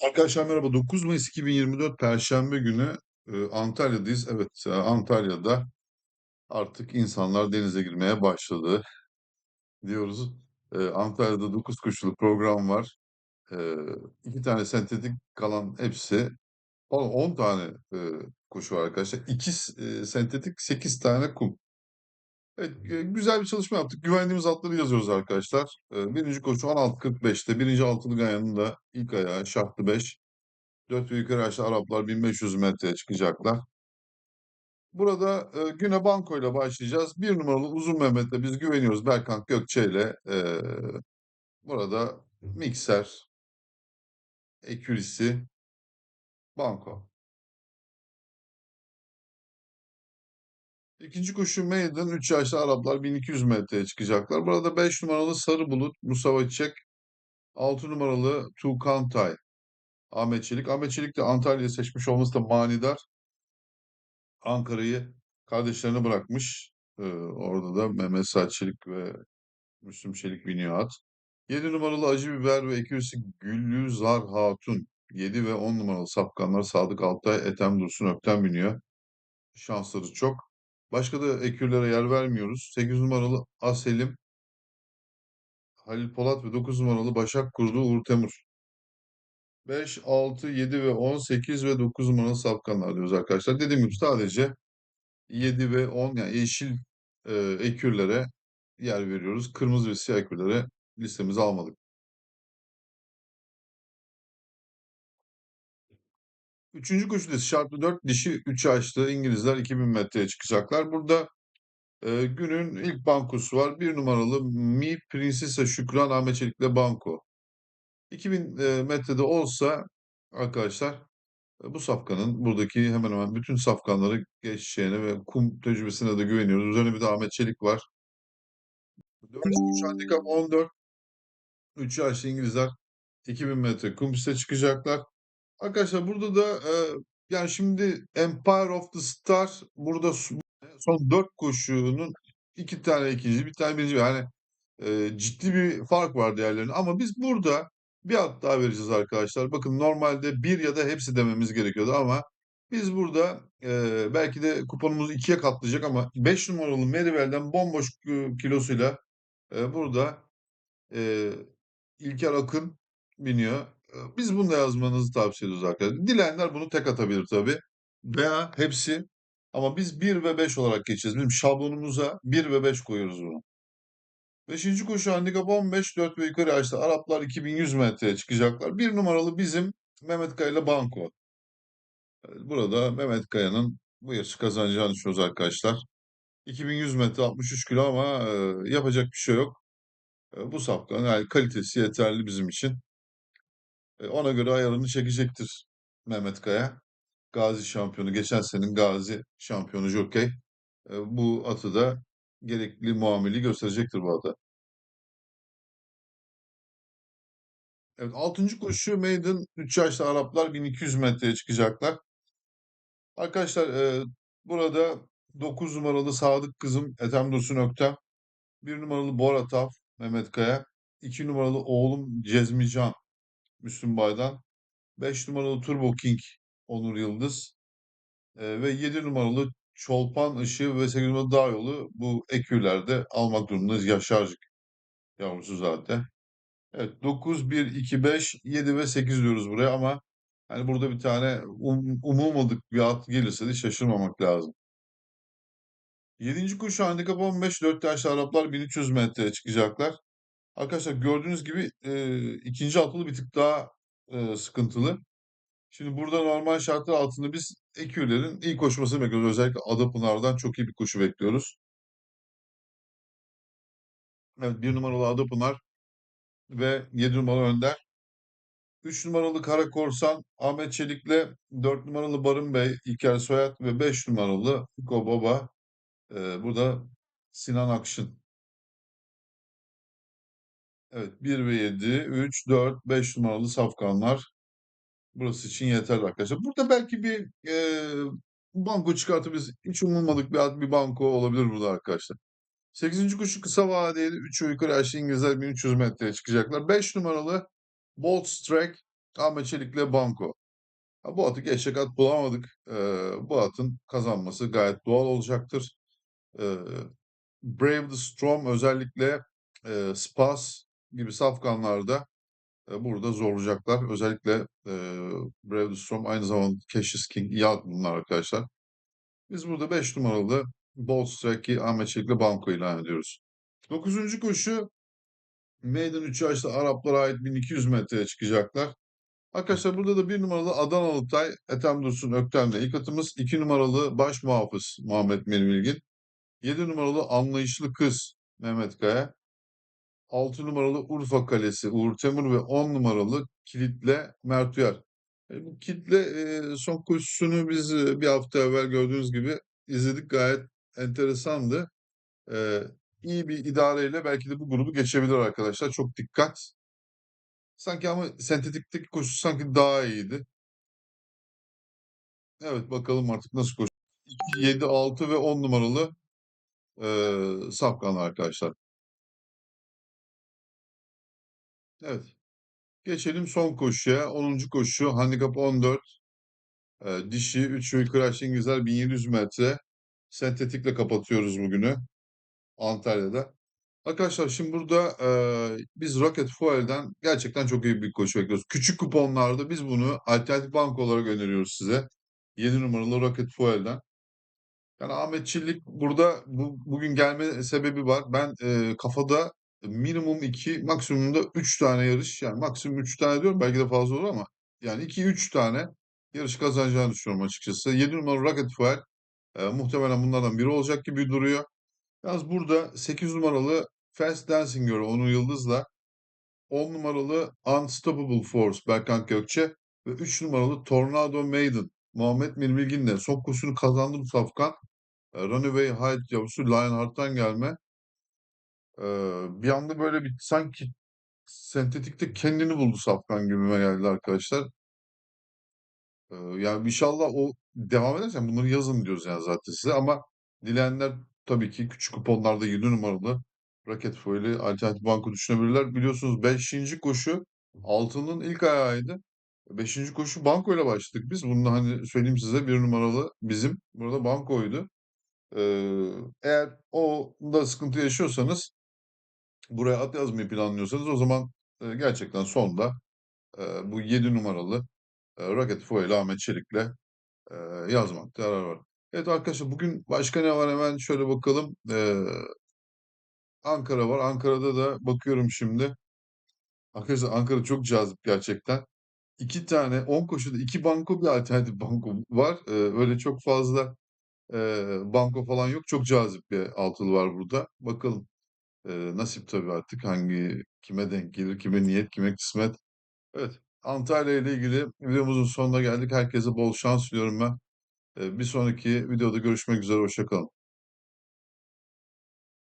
Arkadaşlar merhaba. 9 Mayıs 2024 Perşembe günü e, Antalya'dayız. Evet, e, Antalya'da artık insanlar denize girmeye başladı diyoruz. E, Antalya'da 9 koşulu program var. E, iki tane sentetik kalan hepsi, pardon 10 tane e, koşu var arkadaşlar. 2 e, sentetik, 8 tane kum. Evet, e, güzel bir çalışma yaptık. Güvendiğimiz atları yazıyoruz arkadaşlar. E, birinci koşu 16.45'te. Birinci altılı Ganyan'ın da ilk ayağı şartlı 5. 4 ve yukarı Araplar 1500 metreye çıkacaklar. Burada e, güne banko ile başlayacağız. Bir numaralı Uzun Mehmet'le biz güveniyoruz. Berkant Gökçe ile e, burada mikser, ekürisi, banko. İkinci koşu Maiden 3 yaşlı Araplar 1200 metreye çıkacaklar. Burada 5 numaralı Sarı Bulut Mustafa Çiçek, 6 numaralı Tuğkan Tay, Ahmet Çelik. Ahmet Çelik de Antalya'yı seçmiş olması da manidar. Ankara'yı kardeşlerine bırakmış. Ee, orada da Mehmet Saat Çelik ve Müslüm Çelik biniyor at. 7 numaralı Acı Biber ve ekürisi Güllü Zar Hatun. 7 ve 10 numaralı safkanlar Sadık Altay, Ethem Dursun Ökten biniyor. Şansları çok. Başka da ekürlere yer vermiyoruz. 8 numaralı Aselim, Halil Polat ve 9 numaralı Başak Kurdu Uğur Temur. 5, 6, 7 ve 10, 8 ve 9 numaralı safkanlar diyoruz arkadaşlar. Dediğim gibi sadece 7 ve 10 yani yeşil e, ekürlere yer veriyoruz. Kırmızı ve siyah ekürlere listemize almadık. Üçüncü koşu şartlı 4 dişi 3 yaşlı İngilizler 2000 metreye çıkacaklar. Burada e, günün ilk bankosu var. Bir numaralı Mi Princesa Şükran Ahmet Çelik'le banko. 2000 e, metrede olsa arkadaşlar e, bu safkanın buradaki hemen hemen bütün safkanları geçeceğine ve kum tecrübesine de güveniyoruz. Üzerine bir de Ahmet Çelik var. 4 3 handikap 14. 3 yaşlı İngilizler 2000 metre kum piste çıkacaklar. Arkadaşlar burada da e, yani şimdi Empire of the Star burada son dört koşunun iki tane ikinci, bir tane birinci. Yani e, ciddi bir fark var diğerlerine. Ama biz burada bir at daha vereceğiz arkadaşlar. Bakın normalde bir ya da hepsi dememiz gerekiyordu ama biz burada e, belki de kuponumuzu ikiye katlayacak ama 5 numaralı Meribel'den bomboş e, kilosuyla e, burada e, İlker Akın biniyor. Biz bunu da yazmanızı tavsiye ediyoruz arkadaşlar. Dileyenler bunu tek atabilir tabii. Veya hepsi. Ama biz 1 ve 5 olarak geçeceğiz. Bizim şablonumuza 1 ve 5 koyuyoruz bunu. Beşinci koşu handikap 15, 4 ve yukarı yaşta Araplar 2100 metreye çıkacaklar. Bir numaralı bizim Mehmet Kaya ile Banko. Burada Mehmet Kaya'nın bu yarışı kazanacağını düşünüyoruz arkadaşlar. 2100 metre 63 kilo ama yapacak bir şey yok. E, bu safkanın yani kalitesi yeterli bizim için. E, ona göre ayarını çekecektir Mehmet Kaya. Gazi şampiyonu, geçen senenin Gazi şampiyonu Jokey. E, bu atı da gerekli muameleyi gösterecektir bu ata. Evet, 6. koşu Maiden 3 yaşlı Araplar 1200 metreye çıkacaklar. Arkadaşlar e, burada 9 numaralı Sadık Kızım Ethem Dursun Öktem, 1 numaralı Bora Taf Mehmet Kaya, 2 numaralı oğlum Cezmican Müslüm Baydan, 5 numaralı Turbo King Onur Yıldız e, ve 7 numaralı Çolpan Işığı ve 8 numaralı Dağ Yolu bu ekürlerde almak durumundayız. Yaşarcık yavrusu zaten. Evet 9, 1, 2, 5, 7 ve 8 diyoruz buraya ama hani burada bir tane um, umulmadık bir at gelirse de şaşırmamak lazım. 7. koşu handikap 15, 4 yaşlı Araplar 1300 metreye çıkacaklar. Arkadaşlar gördüğünüz gibi e, ikinci atlı bir tık daha e, sıkıntılı. Şimdi burada normal şartlar altında biz ekürlerin iyi koşmasını bekliyoruz. Özellikle Adapınar'dan çok iyi bir koşu bekliyoruz. Evet bir numaralı Adapınar ve 7 numaralı Önder. 3 numaralı Kara Korsan Ahmet Çelik'le 4 numaralı Barın Bey, İlker Soyat ve 5 numaralı Fiko Baba. Ee, burada Sinan Akşın. Evet 1 ve 7, 3, 4, 5 numaralı safkanlar. Burası için yeterli arkadaşlar. Burada belki bir e, banko çıkartabiliriz. Hiç umulmadık bir, bir banko olabilir burada arkadaşlar. 8. koşu kısa vadeli 3 yukarı aşağı İngilizler 1300 metreye çıkacaklar. 5 numaralı Bolt Strike Ahmet Çelik'le Banko. Ha, bu atı geçecek at bulamadık. Ee, bu atın kazanması gayet doğal olacaktır. Ee, Brave the Storm özellikle e, Spas safkanlarda e, burada zorlayacaklar. Özellikle e, Brave aynı zamanda Cassius King iyi bunlar arkadaşlar. Biz burada 5 numaralı Bold Strike'i Ahmet Çelik'le Banko ilan ediyoruz. 9. koşu Maiden 3 yaşlı Araplara ait 1200 metreye çıkacaklar. Arkadaşlar burada da bir numaralı Adanalı Tay Ethem Dursun Öktem'le ilk atımız. 2 numaralı Baş Muhafız Muhammed Menimilgin. 7 numaralı Anlayışlı Kız Mehmet Kaya. 6 numaralı Urfa Kalesi Uğur Temur ve 10 numaralı Kilitle Mert Uyar. E, bu kitle e, son koşusunu biz e, bir hafta evvel gördüğünüz gibi izledik. Gayet enteresandı. E, iyi bir idareyle belki de bu grubu geçebilir arkadaşlar. Çok dikkat. Sanki ama sentetikteki koşu sanki daha iyiydi. Evet bakalım artık nasıl koşuyor. 2, 7, 6 ve 10 numaralı e, safkan arkadaşlar. Evet. Geçelim son koşuya. 10. koşu. Handikap 14. E, dişi 3 yukarı İngilizler 1700 metre. Sentetikle kapatıyoruz bugünü. Antalya'da. Arkadaşlar şimdi burada e, biz Rocket Fuel'den gerçekten çok iyi bir koşu bekliyoruz. Küçük kuponlarda biz bunu alternatif bank olarak öneriyoruz size. 7 numaralı Rocket Fuel'den. Yani Ahmet Çelik burada bu, bugün gelme sebebi var. Ben e, kafada minimum 2, maksimumda 3 tane yarış yani maksimum 3 tane diyorum belki de fazla olur ama yani 2-3 tane yarış kazanacağını düşünüyorum açıkçası. 7 numaralı Rocket Fuel e, muhtemelen bunlardan biri olacak gibi duruyor. Yalnız burada 8 numaralı Fast Dancing Girl Onur Yıldız'la 10 numaralı Unstoppable Force Berkant Gökçe ve 3 numaralı Tornado Maiden Muhammed Mirbilgin'le son kursunu kazandı bu safkan. E, Runaway Height yavrusu Lionheart'tan gelme. E, bir anda böyle bir sanki sentetikte kendini buldu safkan gibime geldi arkadaşlar. E, yani inşallah o devam edersen bunları yazın diyoruz yani zaten size ama dileyenler tabii ki küçük kuponlarda 7 numaralı Raket Foil'i alternatif banko düşünebilirler. Biliyorsunuz 5. koşu altının ilk ayağıydı. 5. koşu banko ile başladık biz. Bunu hani söyleyeyim size bir numaralı bizim burada bankoydu. Ee, eğer o da sıkıntı yaşıyorsanız buraya at yazmayı planlıyorsanız o zaman e, gerçekten sonda e, bu 7 numaralı e, Rocket Foil Ahmet Çelik'le e, yazmakta yarar var. Evet arkadaşlar bugün başka ne var hemen şöyle bakalım. Ee, Ankara var. Ankara'da da bakıyorum şimdi. Arkadaşlar Ankara çok cazip gerçekten. İki tane 10 koşuda iki banko bir alternatif banko var. Ee, öyle çok fazla e, banko falan yok. Çok cazip bir altılı var burada. Bakalım. Ee, nasip tabii artık hangi kime denk gelir, kime niyet, kime kısmet. Evet. Antalya ile ilgili videomuzun sonuna geldik. Herkese bol şans diliyorum ben. Ee, bir sonraki videoda görüşmek üzere. Hoşça kalın.